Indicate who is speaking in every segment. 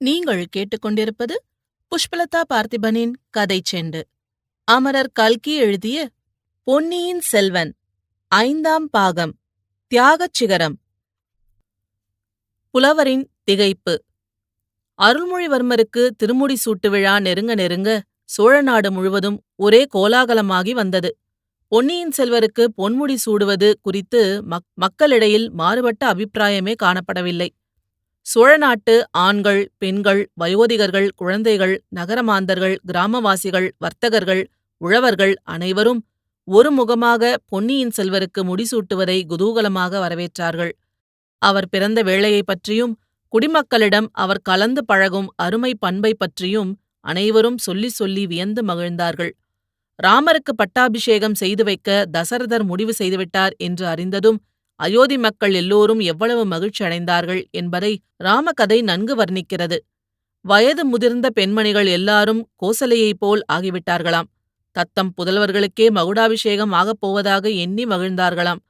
Speaker 1: நீங்கள் கேட்டுக்கொண்டிருப்பது புஷ்பலதா பார்த்திபனின் கதை செண்டு. அமரர் கல்கி எழுதிய பொன்னியின் செல்வன் ஐந்தாம் பாகம் தியாகச் சிகரம். புலவரின் திகைப்பு. அருள்மொழிவர்மருக்கு திருமுடி சூட்டு விழா நெருங்க நெருங்க சோழநாடு முழுவதும் ஒரே கோலாகலமாகி வந்தது. பொன்னியின் செல்வருக்கு பொன்முடி சூடுவது குறித்து மக் மக்களிடையில் மாறுபட்ட அபிப்பிராயமே காணப்படவில்லை. சோழநாட்டு ஆண்கள் பெண்கள் வயோதிகர்கள் குழந்தைகள் நகரமாந்தர்கள் கிராமவாசிகள் வர்த்தகர்கள் உழவர்கள் அனைவரும் ஒருமுகமாக பொன்னியின் செல்வருக்கு முடிசூட்டுவதை குதூகலமாக வரவேற்றார்கள். அவர் பிறந்த வேளையைப் பற்றியும் குடிமக்களிடம் அவர் கலந்து பழகும் அருமை பண்பை பற்றியும் அனைவரும் சொல்லி சொல்லி வியந்து மகிழ்ந்தார்கள். ராமருக்கு பட்டாபிஷேகம் செய்து வைக்க தசரதர் முடிவு செய்துவிட்டார் என்று அறிந்ததும் அயோத்தி மக்கள் எல்லோரும் எவ்வளவு மகிழ்ச்சி அடைந்தார்கள் என்பதை ராமகதை நன்கு வர்ணிக்கிறது. வயது முதிர்ந்த பெண்மணிகள் எல்லாரும் கோசலையைப் போல் ஆகிவிட்டார்களாம். தத்தம் புதல்வர்களுக்கே மகுடாபிஷேகம் ஆகப் போவதாக எண்ணி மகிழ்ந்தார்களாம்.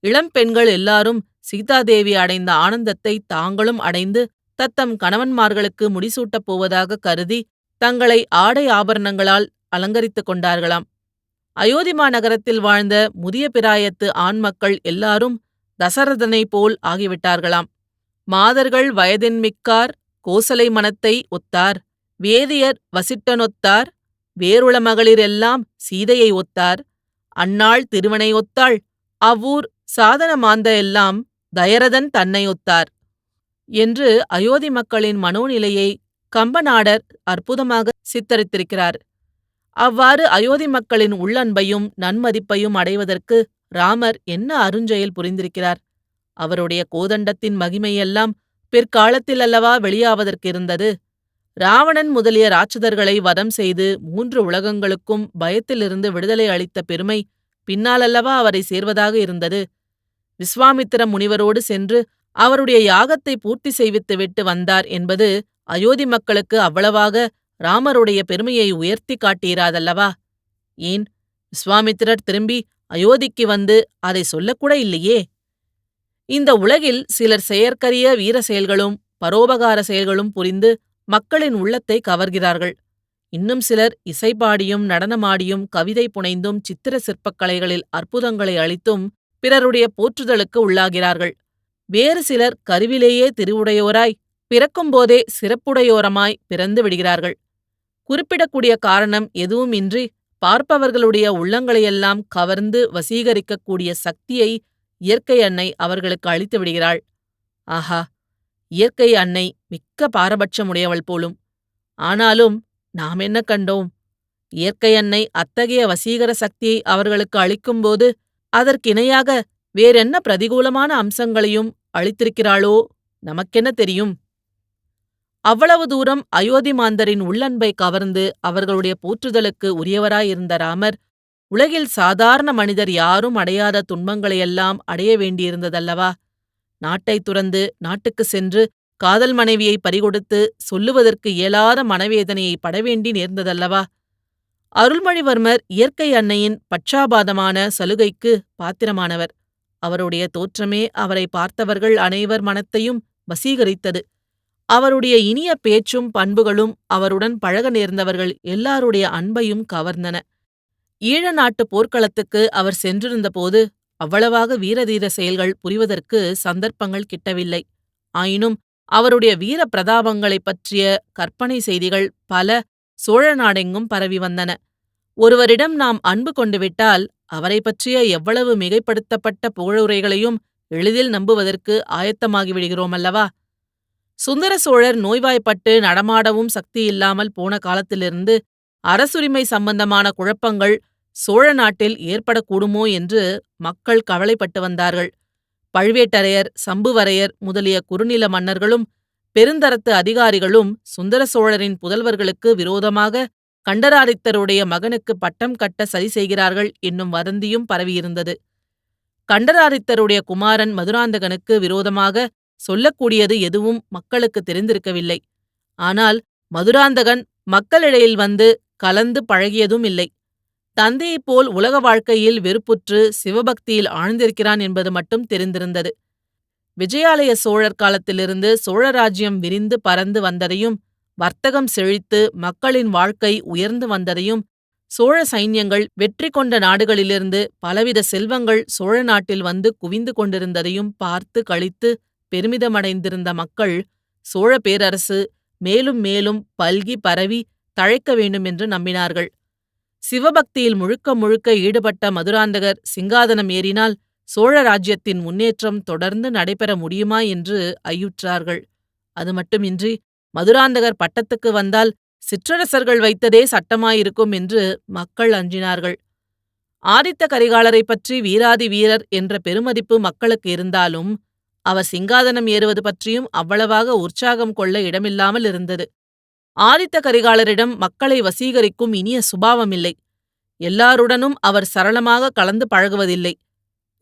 Speaker 1: இளம் பெண்கள் எல்லாரும் சீதாதேவி அடைந்த ஆனந்தத்தை தாங்களும் அடைந்து தத்தம் கணவன்மார்களுக்கு முடிசூட்டப் போவதாக கருதி தங்களை ஆடை ஆபரணங்களால் அலங்கரித்துக் கொண்டார்களாம். அயோத்திமா நகரத்தில் வாழ்ந்த முதிய பிராயத்து ஆண்மக்கள் எல்லாரும் தசரதனைப் போல் ஆகிவிட்டார்களாம். மாதர்கள் வயதின்மிக்கார் கோசலை மனத்தை ஒத்தார். வேதியர் வசிட்டனொத்தார். வேறுள மகளிர் எல்லாம் சீதையை ஒத்தார். அன்னாள் திருவனை ஒத்தாள். அவ்வூர் சாதன மாந்த எல்லாம் தயரதன் தன்னை ஒத்தார். என்று அயோத்தி மக்களின் மனோநிலையை கம்பநாடர் அற்புதமாக சித்தரித்திருக்கிறார். அவ்வாறு அயோத்தி மக்களின் உள்ளன்பையும் நன்மதிப்பையும் அடைவதற்கு ராமர் என்ன அருஞ்செயல் புரிந்திருக்கிறார்? அவருடைய கோதண்டத்தின் மகிமையெல்லாம் பிற்காலத்தில் அல்லவா வெளியாவதற்கிருந்தது? ராவணன் முதலிய ராட்சதர்களை வதம் செய்து மூன்று உலகங்களுக்கும் பயத்திலிருந்து விடுதலை அளித்த பெருமை பின்னாலல்லவா அவரை சேர்வதாக இருந்தது. விஸ்வாமித்திர முனிவரோடு சென்று அவருடைய யாகத்தை பூர்த்தி செய்வித்துவிட்டு வந்தார் என்பது அயோத்தி மக்களுக்கு அவ்வளவாக ராமருடைய பெருமையை உயர்த்தி காட்டியிராதல்லவா ஏன்? விஸ்வாமித்திரர் திரும்பி அயோத்திக்கு வந்து அதை சொல்லக்கூட இல்லையே? இந்த உலகில் சிலர் செயற்கரிய வீர செயல்களும் பரோபகார செயல்களும் புரிந்து மக்களின் உள்ளத்தை கவர்கிறார்கள். இன்னும் சிலர் இசைப்பாடியும் நடனமாடியும் கவிதை புனைந்தும் சித்திர சிற்பக்கலைகளில் அற்புதங்களை அளித்தும் பிறருடைய போற்றுதலுக்கு உள்ளாகிறார்கள். வேறு சிலர் கருவிலேயே திருவுடையோராய் பிறக்கும்போதே சிறப்புடையோரமாய் பிறந்து விடுகிறார்கள். குறிப்பிடக்கூடிய காரணம் எதுவுமின்றி பார்ப்பவர்களுடைய உள்ளங்களையெல்லாம் கவர்ந்து வசீகரிக்கக்கூடிய சக்தியை இயற்கை அன்னை அவர்களுக்கு அளித்து விடுகிறாள். ஆஹா இயற்கை அன்னை மிக்க பாரபட்சமுடையவள் போலும். ஆனாலும் நாம் என்ன கண்டோம்? இயற்கை அன்னை அத்தகைய வசீகர சக்தியை அவர்களுக்கு அளிக்கும்போது அதற்கிணையாக வேறென்ன பிரதிகூலமான அம்சங்களையும் அளித்திருக்கிறாளோ? நமக்கென்ன தெரியும்? அவ்வளவு தூரம் அயோத்தி மாந்தரின் உள்ளன்பை கவர்ந்து அவர்களுடைய போற்றுதலுக்கு உரியவராயிருந்த ராமர் உலகில் சாதாரண மனிதர் யாரும் அடையாத துன்பங்களையெல்லாம் அடைய வேண்டியிருந்ததல்லவா? நாட்டைத் துறந்து நாட்டுக்குச் சென்று காதல் மனைவியை பறிகொடுத்து சொல்லுவதற்கு இயலாத மனவேதனையை படவேண்டி நேர்ந்ததல்லவா? அருள்மொழிவர்மர் இயற்கை அன்னையின் பட்சாபாதமான சலுகைக்கு பாத்திரமானவர். அவருடைய தோற்றமே அவரை பார்த்தவர்கள் அனைவர் மனத்தையும் வசீகரித்தது. அவருடைய இனிய பேச்சும் பண்புகளும் அவருடன் பழக நேர்ந்தவர்கள் எல்லாருடைய அன்பையும் கவர்ந்தன. ஈழ நாட்டு போர்க்களத்துக்கு அவர் சென்றிருந்தபோது அவ்வளவாக வீரதீர செயல்கள் புரிவதற்கு சந்தர்ப்பங்கள் கிட்டவில்லை. ஆயினும் அவருடைய வீர பிரதாபங்களைப் பற்றிய கற்பனை செய்திகள் பல சோழ நாடெங்கும் பரவி வந்தன. ஒருவரிடம் நாம் அன்பு கொண்டுவிட்டால் அவரை பற்றிய எவ்வளவு மிகைப்படுத்தப்பட்ட புகழுரைகளையும் எளிதில் நம்புவதற்கு ஆயத்தமாகிவிடுகிறோம் அல்லவா சுந்தர சோழர் நோய்வாய்ப்பட்டு நடமாடவும் சக்தியில்லாமல் போன காலத்திலிருந்து அரசுரிமை சம்பந்தமான குழப்பங்கள் சோழ நாட்டில் ஏற்படக்கூடுமோ என்று மக்கள் கவலைப்பட்டு வந்தார்கள். பழுவேட்டரையர் சம்புவரையர் முதலிய குறுநில மன்னர்களும் பெருந்தரத்து அதிகாரிகளும் சுந்தர சோழரின் புதல்வர்களுக்கு விரோதமாக கண்டராதித்தருடைய மகனுக்கு பட்டம் கட்ட சதி செய்கிறார்கள் என்னும் வதந்தியும் பரவியிருந்தது. கண்டராதித்தருடைய குமாரன் மதுராந்தகனுக்கு விரோதமாக சொல்லக்கூடியது எதுவும் மக்களுக்கு தெரிந்திருக்கவில்லை. ஆனால் மதுராந்தகன் மக்களிடையில் வந்து கலந்து பழகியதும் இல்லை. தந்தையைப் போல் உலக வாழ்க்கையில் வெறுப்புற்று சிவபக்தியில் ஆழ்ந்திருக்கிறான் என்பது மட்டும் தெரிந்திருந்தது. விஜயாலய சோழர் காலத்திலிருந்து சோழராஜ்யம் விரிந்து பறந்து வந்ததையும் வர்த்தகம் செழித்து மக்களின் வாழ்க்கை உயர்ந்து வந்ததையும் சோழ சைன்யங்கள் வெற்றி கொண்ட நாடுகளிலிருந்து பலவித செல்வங்கள் சோழ நாட்டில் வந்து குவிந்து கொண்டிருந்ததையும் பார்த்து கழித்து பெருமிதமடைந்திருந்த மக்கள் சோழ பேரரசு மேலும் மேலும் பல்கி பரவி தழைக்க வேண்டுமென்று நம்பினார்கள். சிவபக்தியில் முழுக்க முழுக்க ஈடுபட்ட மதுராந்தகர் சிங்காதனம் ஏறினால் சோழ ராஜ்யத்தின் முன்னேற்றம் தொடர்ந்து நடைபெற முடியுமா என்று ஐயுற்றார்கள். அது மட்டுமின்றி மதுராந்தகர் பட்டத்துக்கு வந்தால் சிற்றரசர்கள் வைத்ததே சட்டமாயிருக்கும் என்று மக்கள் அஞ்சினார்கள். ஆதித்த கரிகாலரை பற்றி வீராதி வீரர் என்ற பெருமதிப்பு மக்களுக்கு இருந்தாலும் அவர் சிங்காதனம் ஏறுவது பற்றியும் அவ்வளவாக உற்சாகம் கொள்ள இடமில்லாமல் இருந்தது. ஆதித்த கரிகாலரிடம் மக்களை வசீகரிக்கும் இனிய சுபாவமில்லை. எல்லாருடனும் அவர் சரளமாக கலந்து பழகுவதில்லை.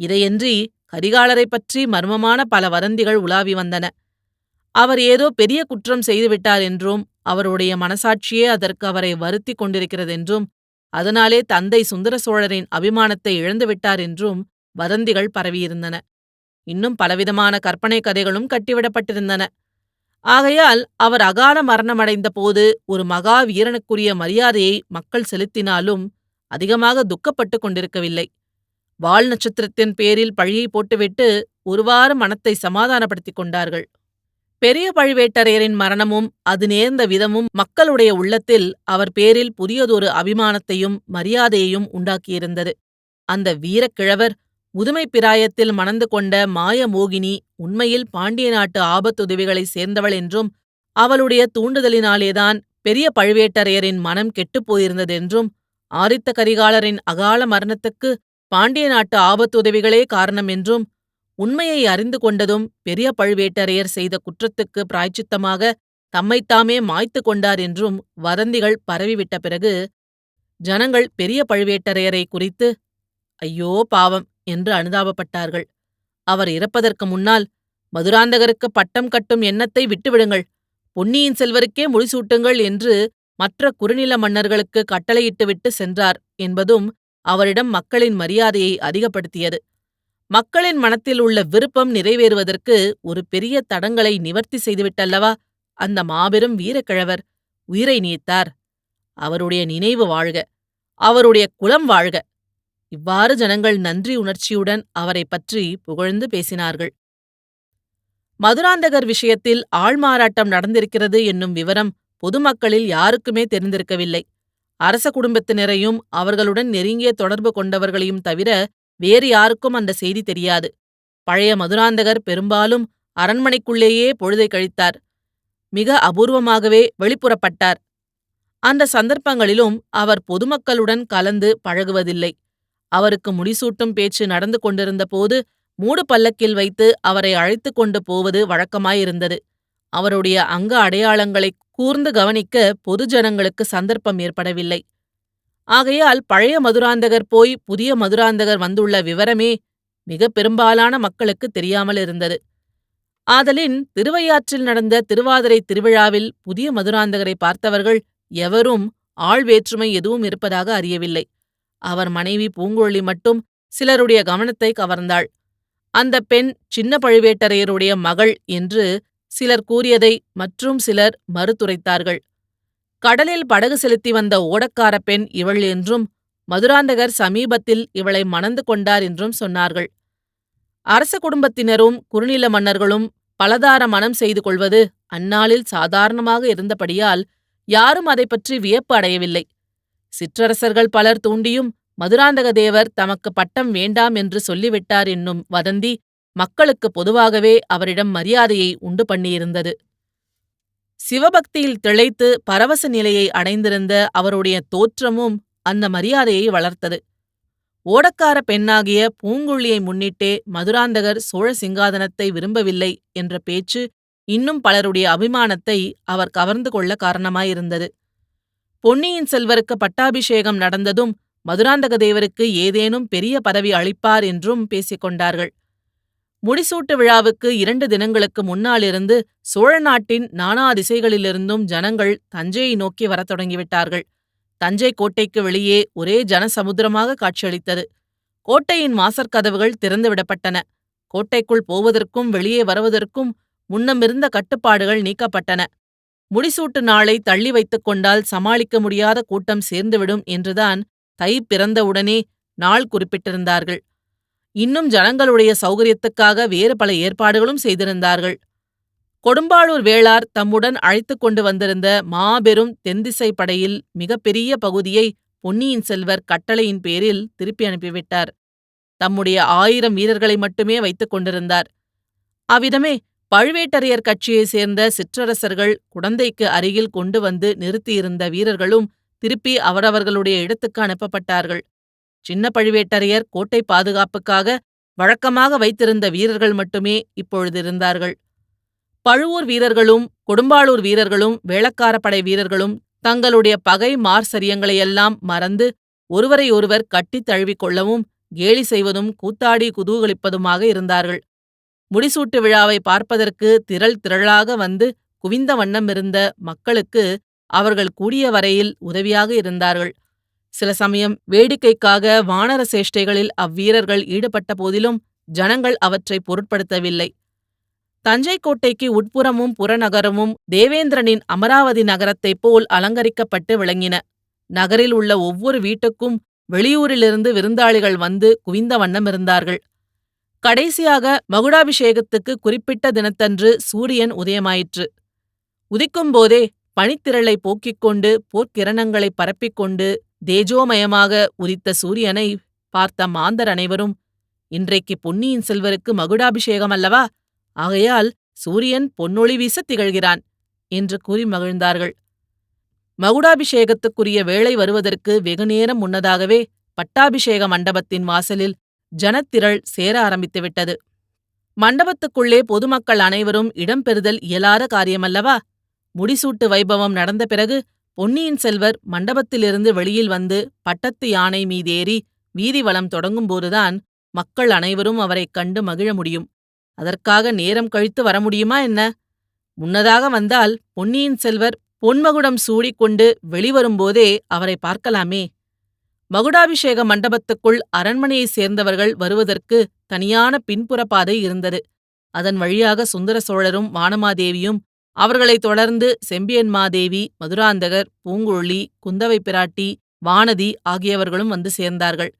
Speaker 1: இதையன்றி கரிகாலரைப் பற்றி மர்மமான பல வதந்திகள் உலாவி வந்தன. அவர் ஏதோ பெரிய குற்றம் செய்துவிட்டார் என்றும் அவருடைய மனசாட்சியே அதற்கு அவரை வருத்திக் கொண்டிருக்கிறதென்றும் அதனாலே தந்தை சுந்தர சோழரின் அபிமானத்தை இழந்துவிட்டார் என்றும் வதந்திகள் பரவியிருந்தன. இன்னும் பலவிதமான கற்பனை கதைகளும் கட்டிவிடப்பட்டிருந்தன. ஆகையால் அவர் அகால மரணமடைந்த போது ஒரு மகா வீரனுக்குரிய மரியாதையை மக்கள் செலுத்தினாலும் அதிகமாக துக்கப்பட்டுக் கொண்டிருக்கவில்லை. வால் நட்சத்திரத்தின் பேரில் பழியை போட்டுவிட்டு ஒருவாறு மனத்தை சமாதானப்படுத்திக் கொண்டார்கள். பெரிய பழுவேட்டரையரின் மரணமும் அது நேர்ந்த விதமும் மக்களுடைய உள்ளத்தில் அவர் பேரில் புதியதொரு அபிமானத்தையும் மரியாதையையும் உண்டாக்கியிருந்தது. அந்த வீரக்கிழவர் முதுமை பிராயத்தில் மணந்து கொண்ட மாயமோகினி உண்மையில் பாண்டிய நாட்டு ஆபத்துதவிகளைச் சேர்ந்தவள் என்றும் அவளுடைய தூண்டுதலினாலேதான் பெரிய பழுவேட்டரையரின் மனம் கெட்டுப் போயிருந்ததென்றும் ஆரித்த கரிகாலரின் அகால மரணத்துக்கு பாண்டிய நாட்டு ஆபத்துதவிகளே காரணம் என்றும் உண்மையை அறிந்து கொண்டதும் பெரிய பழுவேட்டரையர் செய்த குற்றத்துக்கு பிராய்ச்சித்தமாக தம்மைத்தாமே மாய்த்து கொண்டார் என்றும் வதந்திகள் பரவிவிட்ட பிறகு ஜனங்கள் பெரிய பழுவேட்டரையரை குறித்து ஐயோ பாவம்! என்று அனுதாபப்பட்டார்கள். அவர் இறப்பதற்கு முன்னால் மதுராந்தகருக்கு பட்டம் கட்டும் எண்ணத்தை விட்டுவிடுங்கள். பொன்னியின் செல்வருக்கே முடிசூட்டுங்கள் என்று மற்ற குறுநில மன்னர்களுக்கு கட்டளையிட்டுவிட்டு சென்றார் என்பதும் அவரிடம் மக்களின் மரியாதையை அதிகப்படுத்தியது. மக்களின் மனத்தில் உள்ள விருப்பம் நிறைவேறுவதற்கு ஒரு பெரிய தடங்களை நிவர்த்தி செய்துவிட்டல்லவா? அந்த மாபெரும் வீரக்கிழவர் உயிரை நீத்தார். அவருடைய நினைவு வாழ்க. அவருடைய குலம் வாழ்க. இவ்வாறு ஜனங்கள் நன்றி உணர்ச்சியுடன் அவரை பற்றி புகழ்ந்து பேசினார்கள். மதுராந்தகர் விஷயத்தில் ஆள்மாறாட்டம் நடந்திருக்கிறது என்னும் விவரம் பொதுமக்களில் யாருக்குமே தெரிந்திருக்கவில்லை. அரச குடும்பத்தினரையும் அவர்களுடன் நெருங்கிய தொடர்பு கொண்டவர்களையும் தவிர வேறு யாருக்கும் அந்த செய்தி தெரியாது. பழைய மதுராந்தகர் பெரும்பாலும் அரண்மனைக்குள்ளேயே பொழுதை கழித்தார். மிக அபூர்வமாகவே வெளிப்புறப்பட்டார். அந்த சந்தர்ப்பங்களிலும் அவர் பொதுமக்களுடன் கலந்து பழகுவதில்லை. அவருக்கு முடிசூட்டும் பேச்சு நடந்து கொண்டிருந்த போது மூடு பல்லக்கில் வைத்து அவரை அழைத்து கொண்டு போவது வழக்கமாயிருந்தது. அவருடைய அங்க அடையாளங்களை கூர்ந்து கவனிக்க பொதுஜனங்களுக்கு சந்தர்ப்பம் ஏற்படவில்லை. ஆகையால் பழைய மதுராந்தகர் போய் புதிய மதுராந்தகர் வந்துள்ள விவரமே மிக பெரும்பாலான மக்களுக்கு தெரியாமல் இருந்தது. ஆதலின் திருவையாற்றில் நடந்த திருவாதிரை திருவிழாவில் புதிய மதுராந்தகரை பார்த்தவர்கள் எவரும் ஆள் வேற்றுமை எதுவும் இருப்பதாக அறியவில்லை. அவர் மனைவி பூங்குழலி மட்டும் சிலருடைய கவனத்தை கவர்ந்தாள். அந்த பெண் சின்ன பழுவேட்டரையருடைய மகள் என்று சிலர் கூறியதை மற்றும் சிலர் மறுத்துரைத்தார்கள். கடலில் படகு செலுத்தி வந்த ஓடக்கார பெண் இவள் என்றும் மதுராந்தகர் சமீபத்தில் இவளை மணந்து கொண்டார் என்றும் சொன்னார்கள். அரச குடும்பத்தினரும் குறுநில மன்னர்களும் பலதார மனம் செய்து கொள்வது அந்நாளில் சாதாரணமாக இருந்தபடியால் யாரும் அதை பற்றி வியப்பு அடையவில்லை. சிற்றரசர்கள் பலர் தூண்டியும் மதுராந்தக தேவர் தமக்கு பட்டம் வேண்டாம் என்று சொல்லிவிட்டார் என்னும் வதந்தி மக்களுக்கு பொதுவாகவே அவரிடம் மரியாதையை உண்டு பண்ணியிருந்தது. சிவபக்தியில் திளைத்து பரவச நிலையை அடைந்திருந்த அவருடைய தோற்றமும் அந்த மரியாதையை வளர்த்தது. ஓடக்கார பெண்ணாகிய பூங்குழியை முன்னிட்டே மதுராந்தகர் சோழ சிங்காதனத்தை விரும்பவில்லை என்ற பேச்சு இன்னும் பலருடைய அபிமானத்தை அவர் கவர்ந்து கொள்ள காரணமாயிருந்தது. பொன்னியின் செல்வருக்கு பட்டாபிஷேகம் நடந்ததும் மதுராந்தக தேவருக்கு ஏதேனும் பெரிய பதவி அளிப்பார் என்றும் பேசிக் கொண்டார்கள். முடிசூட்டு விழாவுக்கு இரண்டு தினங்களுக்கு முன்னாலிருந்து சோழ நாட்டின் நானா திசைகளிலிருந்தும் ஜனங்கள் தஞ்சையை நோக்கி வரத் தொடங்கிவிட்டார்கள். தஞ்சை கோட்டைக்கு வெளியே ஒரே ஜனசமுத்திரமாக காட்சியளித்தது. கோட்டையின் வாசற்கதவுகள் திறந்துவிடப்பட்டன கோட்டைக்குள் போவதற்கும் வெளியே வருவதற்கும் முன்னமிருந்த கட்டுப்பாடுகள் நீக்கப்பட்டன. முடிசூட்டு நாளை தள்ளி வைத்துக் கொண்டால் சமாளிக்க முடியாத கூட்டம் சேர்ந்துவிடும் என்றுதான் தை பிறந்தவுடனே நாள் குறிப்பிட்டிருந்தார்கள். இன்னும் ஜனங்களுடைய சௌகரியத்துக்காக வேறு பல ஏற்பாடுகளும் செய்திருந்தார்கள். கொடும்பாளூர் வேளார் தம்முடன் அழைத்துக் கொண்டு வந்திருந்த மாபெரும் தென்திசை படையில் மிகப்பெரிய பகுதியை பொன்னியின் செல்வர் கட்டளையின் பேரில் திருப்பி அனுப்பிவிட்டார். தம்முடைய ஆயிரம் வீரர்களை மட்டுமே வைத்துக் கொண்டிருந்தார். அவ்விதமே பழுவேட்டரையர் கட்சியைச் சேர்ந்த சிற்றரசர்கள் குடந்தைக்கு அருகில் கொண்டு வந்து நிறுத்தியிருந்த வீரர்களும் திருப்பி அவரவர்களுடைய இடத்துக்கு அனுப்பப்பட்டார்கள். சின்ன பழுவேட்டரையர் கோட்டை பாதுகாப்புக்காக வழக்கமாக வைத்திருந்த வீரர்கள் மட்டுமே இப்பொழுது இருந்தார்கள். பழுவூர் வீரர்களும் கொடும்பாளூர் வீரர்களும் வேளக்காரப்படை வீரர்களும் தங்களுடைய பகை மார்சரியங்களையெல்லாம் மறந்து ஒருவரையொருவர் கட்டித் தழுவிக் கொள்ளவும் கேலி செய்வதும் கூத்தாடி குதூகலிப்பதுமாக இருந்தார்கள். முடிசூட்டு விழாவை பார்ப்பதற்கு திரள் திரளாக வந்து குவிந்த வண்ணமிருந்த மக்களுக்கு அவர்கள் கூடிய வரையில் உதவியாக இருந்தார்கள். சில சமயம் வேடிக்கைக்காக வானர சேஷ்டைகளில் அவ்வீரர்கள் ஈடுபட்ட போதிலும் ஜனங்கள் அவற்றை பொருட்படுத்தவில்லை. தஞ்சை கோட்டைக்கு உட்புறமும் புறநகரமும் தேவேந்திரனின் அமராவதி நகரத்தைப் போல் அலங்கரிக்கப்பட்டு விளங்கின. நகரில் உள்ள ஒவ்வொரு வீட்டுக்கும் வெளியூரிலிருந்து விருந்தாளிகள் வந்து குவிந்த வண்ணம் இருந்தார்கள். கடைசியாக மகுடாபிஷேகத்துக்கு குறிப்பிட்ட தினத்தன்று சூரியன் உதயமாயிற்று. உதிக்கும்போதே பனித்திரளை போக்கிக் கொண்டு போர்க்கிரணங்களை பரப்பிக்கொண்டு தேஜோமயமாக உதித்த சூரியனை பார்த்த மாந்தர் அனைவரும் இன்றைக்கு பொன்னியின் செல்வருக்கு மகுடாபிஷேகம் அல்லவா? ஆகையால் சூரியன் பொன்னொளி வீசத் திகழ்கிறான் என்று கூறி மகிழ்ந்தார்கள். மகுடாபிஷேகத்துக்குரிய வேளை வருவதற்கு வெகுநேரம் முன்னதாகவே பட்டாபிஷேக மண்டபத்தின் வாசலில் ஜனத்திரள் சேர ஆரம்பித்துவிட்டது. மண்டபத்துக்குள்ளே பொதுமக்கள் அனைவரும் இடம்பெறுதல் இயலாத காரியமல்லவா? முடிசூட்டு வைபவம் நடந்த பிறகு பொன்னியின் செல்வர் மண்டபத்திலிருந்து வெளியில் வந்து பட்டத்து யானை மீதேறி வீதி வளம் தொடங்கும்போதுதான் மக்கள் அனைவரும் அவரைக் கண்டு மகிழ முடியும். அதற்காக நேரம் கழித்து வர முடியுமா என்ன? முன்னதாக வந்தால் பொன்னியின் செல்வர் பொன்மகுடம் சூடிக்கொண்டு வெளிவரும்போதே அவரை பார்க்கலாமே. மகுடாபிஷேக மண்டபத்துக்குள் அரண்மனையைச் சேர்ந்தவர்கள் வருவதற்கு தனியான பின்புற பாதை இருந்தது. அதன் வழியாக சுந்தர சோழரும் வானமாதேவியும் அவர்களைத் தொடர்ந்து செம்பியன்மாதேவி மதுராந்தகர் பூங்குழலி குந்தவை பிராட்டி வானதி ஆகியவர்களும் வந்து சேர்ந்தார்கள்.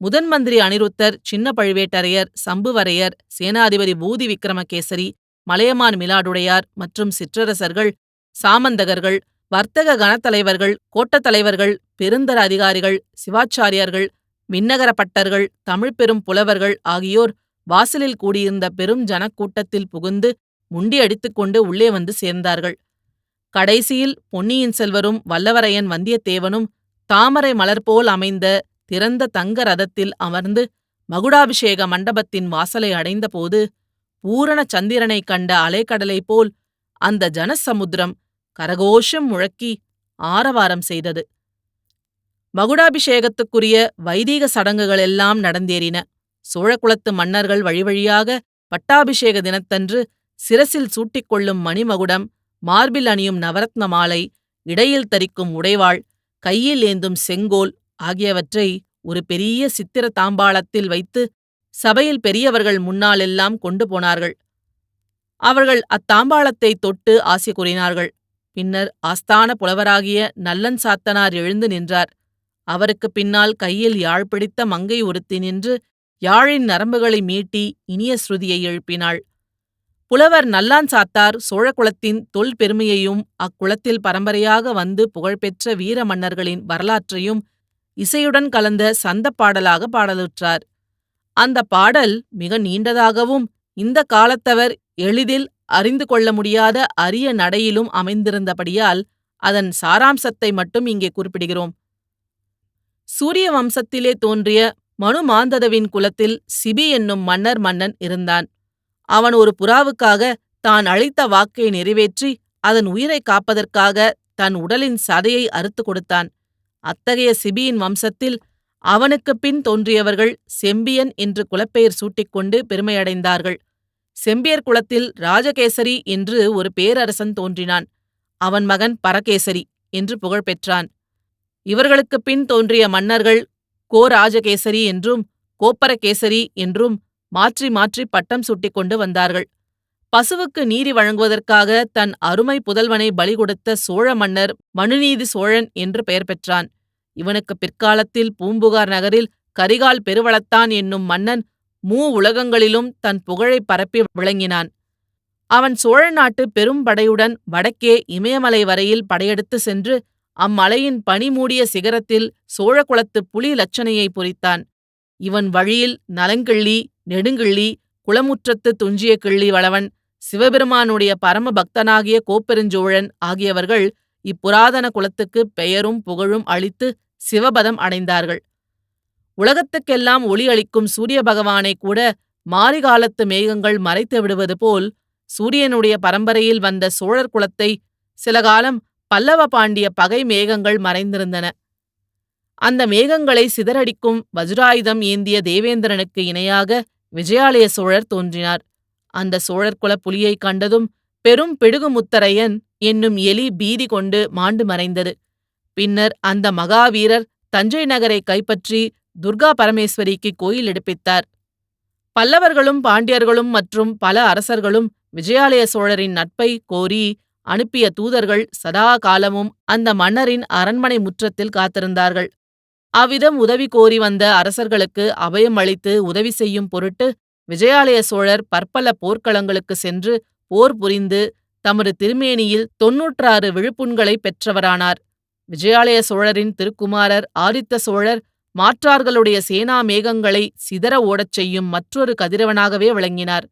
Speaker 1: முதன் மந்திரி அனிருத்தர் சின்ன பழுவேட்டரையர் சம்புவரையர் சேனாதிபதி பூதி விக்ரமகேசரி மலையமான் மிலாடுடையார் மற்றும் சிற்றரசர்கள் சாமந்தகர்கள் வர்த்தக கணத்தலைவர்கள் கோட்டத் தலைவர்கள் பெருந்தர அதிகாரிகள் சிவாச்சாரியார்கள் விண்ணகர பட்டர்கள் தமிழ் பெரும் புலவர்கள் ஆகியோர் வாசலில் கூடியிருந்த பெரும் ஜனக்கூட்டத்தில் புகுந்து முண்டியடித்துக் கொண்டு உள்ளே வந்து சேர்ந்தார்கள். கடைசியில் பொன்னியின் செல்வரும் வல்லவரையன் வந்தியத்தேவனும் தாமரை மலர் போல் அமைந்த திறந்த தங்க ரதத்தில் அமர்ந்து மகுடாபிஷேக மண்டபத்தின் வாசலை அடைந்தபோது பூரண சந்திரனைக் கண்ட அலைக்கடலைப் போல் அந்த ஜனசமுத்திரம் கரகோஷம் முழக்கி ஆரவாரம் செய்தது. மகுடாபிஷேகத்துக்குரிய வைதீக சடங்குகள் எல்லாம் நடந்தேறின. சோழகுலத்து மன்னர்கள் வழிவழியாக பட்டாபிஷேக தினத்தன்று சிரசில் சூட்டிக்கொள்ளும் மணிமகுடம் மார்பில் அணியும் நவரத்ன மாலை இடையில் தரிக்கும் உடைவாள் கையில் ஏந்தும் செங்கோல் ஆகியவற்றை ஒரு பெரிய சித்திர தாம்பாளத்தில் வைத்து சபையில் பெரியவர்கள் முன்னாலெல்லாம் கொண்டு போனார்கள். அவர்கள் அத்தாம்பாளத்தை தொட்டு ஆசி கூறினார்கள். பின்னர் ஆஸ்தான புலவராகிய நல்லன் சாத்தனார் எழுந்து நின்றார். அவருக்கு பின்னால் கையில் யாழ் பிடித்த மங்கை ஒருத்தி நின்று யாழின் நரம்புகளை மீட்டி இனிய ஸ்ருதியை எழுப்பினாள். புலவர் நல்லான் சாத்தார் சோழகுலத்தின் தொல் பெருமையையும் அக்குலத்தில் பரம்பரையாக வந்து புகழ்பெற்ற வீர மன்னர்களின் வரலாற்றையும் இசையுடன் கலந்த சந்தப் பாடலாக பாடலுற்றார். அந்த பாடல் மிக நீண்டதாகவும் இந்த காலத்தவர் எளிதில் அறிந்து கொள்ள முடியாத அரிய நடையிலும் அமைந்திருந்தபடியால் அதன் சாராம்சத்தை மட்டும் இங்கே குறிப்பிடுகிறோம். சூரிய வம்சத்திலே தோன்றிய மனுமாந்ததவின் குலத்தில் சிபி என்னும் மன்னர் மன்னன் இருந்தான். அவன் ஒரு புறாவுக்காக தான் அளித்த வாக்கை நிறைவேற்றி அதன் உயிரை காப்பதற்காக தன் உடலின் சதையை அறுத்து கொடுத்தான். அத்தகைய சிபியின் வம்சத்தில் அவனுக்குப் பின் தோன்றியவர்கள் செம்பியன் என்று குலப்பெயர் சூட்டிக்கொண்டு பெருமையடைந்தார்கள். செம்பியர் குலத்தில் ராஜகேசரி என்று ஒரு பேரரசன் தோன்றினான். அவன் மகன் பரகேசரி என்று புகழ் பெற்றான். இவர்களுக்குப் பின் தோன்றிய மன்னர்கள் கோ ராஜகேசரி என்றும் கோப்பரகேசரி என்றும் மாற்றி மாற்றி பட்டம் சூட்டிக் கொண்டு வந்தார்கள். பசுவுக்கு நீரி வழங்குவதற்காக தன் அருமை புதல்வனை பலி கொடுத்த சோழ மன்னர் மனுநீதி சோழன் என்று பெயர் பெற்றான். இவனுக்கு பிற்காலத்தில் பூம்புகார் நகரில் கரிகால் பெருவளத்தான் என்னும் மன்னன் மூ உலகங்களிலும் தன் புகழை பரப்பி விளங்கினான். அவன் சோழ நாட்டு பெரும் படையுடன் வடக்கே இமயமலை வரையில் படையெடுத்து சென்று அம்மலையின் பனி மூடிய சிகரத்தில் சோழகுலத்து புலி லட்சணையை பொறித்தான். இவன் வழியில் நலங்கிள்ளி நெடுங்கிள்ளி குளமுற்றத்து துஞ்சிய கிள்ளி வளவன் சிவபெருமானுடைய பரம பக்தனாகிய கோப்பெருஞ்சோழன் ஆகியவர்கள் இப்புராதன குலத்துக்கு பெயரும் புகழும் அளித்து சிவபதம் அடைந்தார்கள். உலகத்துக்கெல்லாம் ஒளி அளிக்கும் சூரிய பகவானை கூட மாரிகாலத்து மேகங்கள் மறைத்து விடுவது போல் சூரியனுடைய பரம்பரையில் வந்த சோழர் குலத்தை சில காலம் பல்லவ பாண்டிய பகை மேகங்கள் மறைந்திருந்தன. அந்த மேகங்களை சிதறடிக்கும் வஜ்ராயுதம் ஏந்திய தேவேந்திரனுக்கு இணையாக விஜயாலய சோழர் தோன்றினார். அந்த சோழர் குல புலியை கண்டதும் பெரும் பிடுகுமுத்தரையன் என்னும் எலி பீதி கொண்டு மாண்டு மறைந்தது. பின்னர் அந்த மகாவீரர் தஞ்சை நகரை கைப்பற்றி துர்கா பரமேஸ்வரிக்கு கோயில் எடுப்பித்தார். பல்லவர்களும் பாண்டியர்களும் மற்றும் பல அரசர்களும் விஜயாலய சோழரின் நட்பை கோரி அனுப்பிய தூதர்கள் சதா காலமும் அந்த மன்னரின் அரண்மனை முற்றத்தில் காத்திருந்தார்கள். அவ்விதம் உதவி கோரி வந்த அரசர்களுக்கு அபயம் அளித்து உதவி செய்யும் பொருட்டு விஜயாலய சோழர் பற்பல போர்க்களங்களுக்கு சென்று போர் புரிந்து தமது திருமேனியில் தொன்னூற்றாறு விழுப்புண்களை பெற்றவரானார். விஜயாலய சோழரின் திருக்குமாரர் ஆதித்த சோழர் மாற்றார்களுடைய சேனா மேகங்களை சிதற ஓடச் செய்யும் மற்றொரு கதிரவனாகவே விளங்கினார்.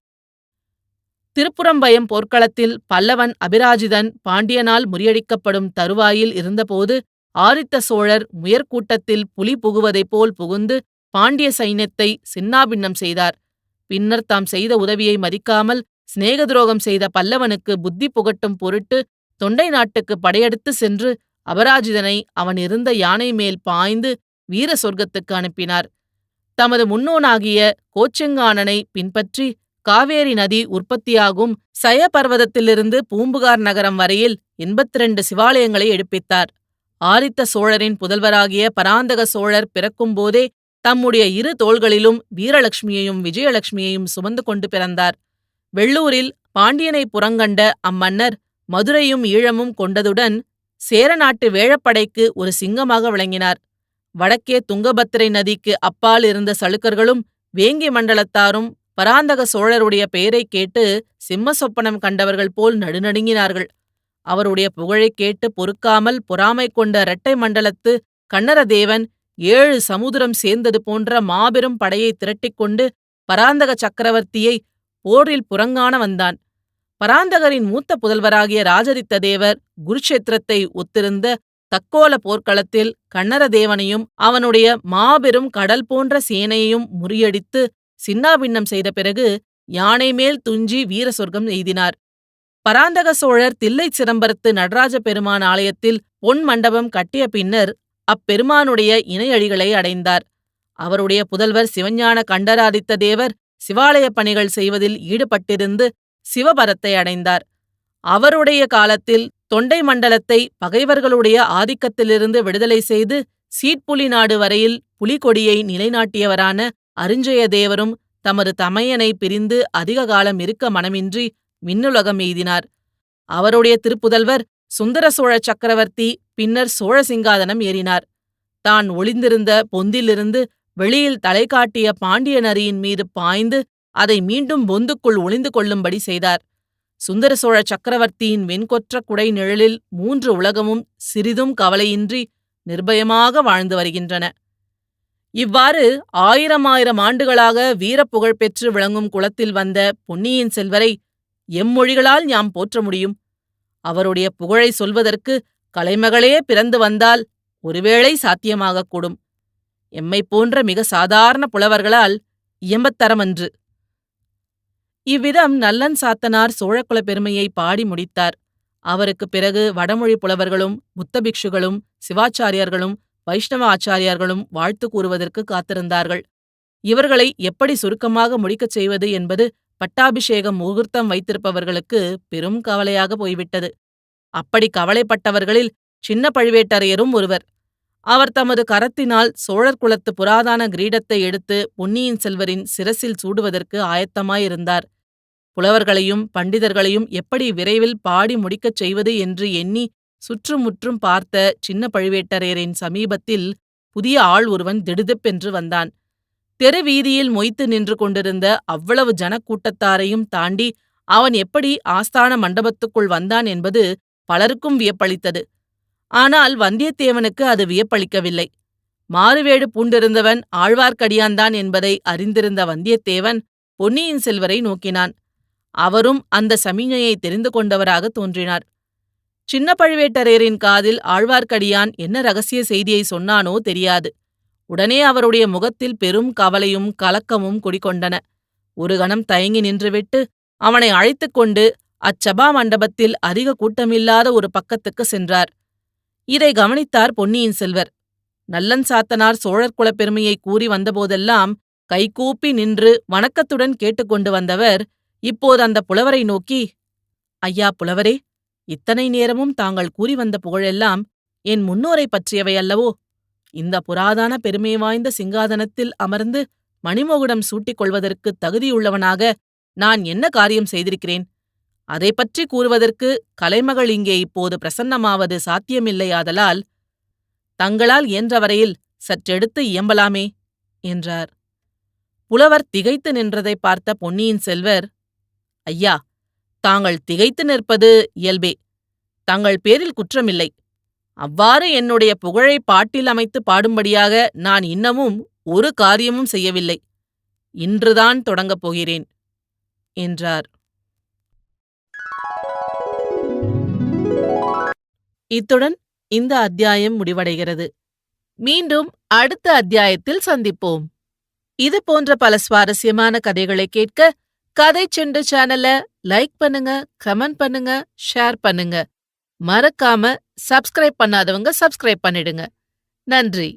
Speaker 1: திருப்புறம்பயம் போர்க்களத்தில் பல்லவன் அபிராஜிதன் பாண்டியனால் முறியடிக்கப்படும் தருவாயில் இருந்தபோது ஆதித்த சோழர் முயற்கூட்டத்தில் புலி புகுவதைப் போல் புகுந்து பாண்டிய சைன்யத்தை சின்னாபின்னம் செய்தார். பின்னர் தாம் செய்த உதவியை மதிக்காமல் சிநேக துரோகம் செய்த பல்லவனுக்கு புத்தி புகட்டும் பொருட்டு தொண்டை நாட்டுக்கு படையெடுத்து சென்று அபராஜிதனை அவன் இருந்த யானை மேல் பாய்ந்து வீர சொர்க்கத்துக்கு அனுப்பினார். தமது முன்னோனாகிய கோச்செங்கானனை பின்பற்றி காவேரி நதி உற்பத்தியாகும் சய பர்வதத்திலிருந்து பூம்புகார் நகரம் வரையில் எண்பத்திரண்டு சிவாலயங்களை எடுப்பித்தார். ஆதித்த சோழரின் புதல்வராகிய பராந்தக சோழர் பிறக்கும்போதே தம்முடைய இரு தோள்களிலும் வீரலட்சுமியையும் விஜயலட்சுமியையும் சுமந்து கொண்டு பிறந்தார். வெள்ளூரில் பாண்டியனை புறங்கண்ட அம்மன்னர் மதுரையும் ஈழமும் கொண்டதுடன் சேரநாட்டு வேழப்படைக்கு ஒரு சிங்கமாக விளங்கினார். வடக்கே துங்கபத்திரை நதிக்கு அப்பால் இருந்த சளுக்கர்களும் வேங்கி மண்டலத்தாரும் பராந்தக சோழருடைய பெயரைக் கேட்டு சிம்ம சொப்பனம் கண்டவர்கள் போல் நடுநடுங்கினார்கள். அவருடைய புகழைக் கேட்டு பொறுக்காமல் பொறாமை கொண்ட இரட்டை மண்டலத்து கண்ணரதேவன் ஏழு சமுதிரம் சேர்ந்தது போன்ற மாபெரும் படையை திரட்டிக்கொண்டு பராந்தக சக்கரவர்த்தியை போரில் புறங்காண வந்தான். பராந்தகரின் மூத்த புதல்வராகிய ராஜரித்த தேவர் குருட்சேத்திரத்தை ஒத்திருந்த தக்கோல போர்க்களத்தில் கண்ணரதேவனையும் அவனுடைய மாபெரும் கடல் போன்ற சேனையையும் முறியடித்து சின்னாபின்னம் செய்த பிறகு யானை மேல் துஞ்சி வீர சொர்க்கம் எய்தினார். பராந்தக சோழர் தில்லை சிதம்பரத்து நடராஜ பெருமான் ஆலயத்தில் பொன் மண்டபம் கட்டிய பின்னர் அப்பெருமானுடைய இணையழிகளை அடைந்தார். அவருடைய புதல்வர் சிவஞான கண்டராதித்த தேவர் சிவாலய பணிகள் செய்வதில் ஈடுபட்டிருந்து சிவபரத்தை அடைந்தார். அவருடைய காலத்தில் தொண்டை மண்டலத்தை பகைவர்களுடைய ஆதிக்கத்திலிருந்து விடுதலை செய்து சீட்புலி நாடு வரையில் புலிகொடியை நிலைநாட்டியவரான அருஞ்சய தேவரும் தமது தமையனை பிரிந்து அதிக காலம் இருக்க மனமின்றி விண்ணுலகம் எய்தினார். அவருடைய திருப்புதல்வர் சுந்தர சோழ சக்கரவர்த்தி பின்னர் சோழ சிங்காதனம் ஏறினார். தான் ஒளிந்திருந்த பொந்திலிருந்து வெளியில் தலை காட்டிய பாண்டிய நரியின் மீது பாய்ந்து அதை மீண்டும் பொந்துக்குள் ஒளிந்து கொள்ளும்படி செய்தார். சுந்தர சோழ சக்கரவர்த்தியின் வெண்கொற்ற குடை நிழலில் மூன்று உலகமும் சிறிதும் கவலையின்றி நிர்பயமாக வாழ்ந்து வருகின்றன. இவ்வாறு ஆயிரம் ஆயிரம் ஆண்டுகளாக வீரப்புகழ் பெற்று விளங்கும் குளத்தில் வந்த பொன்னியின் செல்வரை எம்மொழிகளால் யாம் போற்ற முடியும்? அவருடைய புகழை சொல்வதற்கு கலைமகளே பிறந்து வந்தால் ஒருவேளை சாத்தியமாகக்கூடும் எம்மை போன்ற மிக சாதாரண புலவர்களால் இயம்பத்தரமன்று. இவ்விதம் நல்லன் சாத்தனார் சோழக்குலப் பெருமையை பாடி முடித்தார். அவருக்குப் பிறகு வடமொழி புலவர்களும் புத்தபிக்ஷுகளும் சிவாச்சாரியார்களும் வைஷ்ணவ ஆச்சாரியார்களும் வாழ்த்து கூறுவதற்கு காத்திருந்தார்கள். இவர்களை எப்படி சுருக்கமாக முடிக்கச் செய்வது என்பது பட்டாபிஷேகம் முகூர்த்தம் வைத்திருப்பவர்களுக்கு பெரும் கவலையாக போய்விட்டது. அப்படி கவலைப்பட்டவர்களில் சின்ன பழுவேட்டரையரும் ஒருவர். அவர் தமது கரத்தினால் சோழர் குலத்து புராதான கிரீடத்தை எடுத்து பொன்னியின் செல்வரின் சிரசில் சூடுவதற்கு ஆயத்தமாயிருந்தார். புலவர்களையும் பண்டிதர்களையும் எப்படி விரைவில் பாடி முடிக்கச் செய்வது என்று எண்ணி சுற்றுமுற்றும் பார்த்த சின்ன பழுவேட்டரையரின் சமீபத்தில் புதிய ஆள் ஒருவன் திடுதிப்பென்று வந்தான். தெரு வீதியில் மொய்த்து நின்று கொண்டிருந்த அவ்வளவு ஜனக்கூட்டத்தாரையும் தாண்டி அவன் எப்படி ஆஸ்தான மண்டபத்துக்குள் வந்தான் என்பது பலருக்கும் வியப்பளித்தது. ஆனால் வந்தியத்தேவனுக்கு அது வியப்பளிக்கவில்லை. மாறுவேடு பூண்டிருந்தவன் ஆழ்வார்க்கடியான்தான் என்பதை அறிந்திருந்த வந்தியத்தேவன் பொன்னியின் செல்வரை நோக்கினான். அவரும் அந்த சமிஞையை தெரிந்து கொண்டவராக தோன்றினார். சின்ன பழுவேட்டரையரின் காதில் ஆழ்வார்க்கடியான் என்ன ரகசிய செய்தியை சொன்னானோ தெரியாது. உடனே அவருடைய முகத்தில் பெரும் கவலையும் கலக்கமும் குடிகொண்டன. ஒரு கணம் தயங்கி நின்றுவிட்டு அவனை அழைத்துக் கொண்டு அச்சபா மண்டபத்தில் அதிக கூட்டமில்லாத ஒரு பக்கத்துக்கு சென்றார். இதை கவனித்தார் பொன்னியின் செல்வர். நல்லன் சாத்தனார் சோழர் குலப்பெருமையை கூறி வந்தபோதெல்லாம் கைகூப்பி நின்று வணக்கத்துடன் கேட்டுக்கொண்டு வந்தவர் இப்போது அந்த புலவரை நோக்கி ஐயா புலவரே இத்தனை நேரமும் தாங்கள் கூறி வந்த புகழெல்லாம் என் முன்னோரை பற்றியவை அல்லவோ? இந்த புராதான பெருமை வாய்ந்த சிங்காதனத்தில் அமர்ந்து மணிமோகுடம் சூட்டிக் கொள்வதற்கு தகுதியுள்ளவனாக நான் என்ன காரியம் செய்திருக்கிறேன்? அதை பற்றி கூறுவதற்கு கலைமகள் இங்கே இப்போது பிரசன்னமாவது சாத்தியமில்லையாதலால் தங்களால் இயன்றவரையில் சற்றெடுத்து இயம்பலாமே என்றார். புலவர் திகைத்து நின்றதை பார்த்த பொன்னியின் செல்வர் ஐயா தாங்கள் திகைத்து நிற்பது இயல்பே. தங்கள் பேரில் குற்றமில்லை. அவ்வாறு என்னுடைய புகழை பாட்டில் அமைத்து பாடும்படியாக நான் இன்னமும் ஒரு காரியமும் செய்யவில்லை. இன்றுதான் தொடங்கப் போகிறேன் என்றார். இத்துடன் இந்த அத்தியாயம் முடிவடைகிறது. மீண்டும் அடுத்த அத்தியாயத்தில் சந்திப்போம். இது போன்ற பல சுவாரஸ்யமான கதைகளை கேட்க கதை செண்டு சேனலை லைக் பண்ணுங்க கமெண்ட் பண்ணுங்க ஷேர் பண்ணுங்க. மறக்காம சப்ஸ்கிரைப் பண்ணாதவங்க சப்ஸ்கிரைப் பண்ணிடுங்க. நன்றி.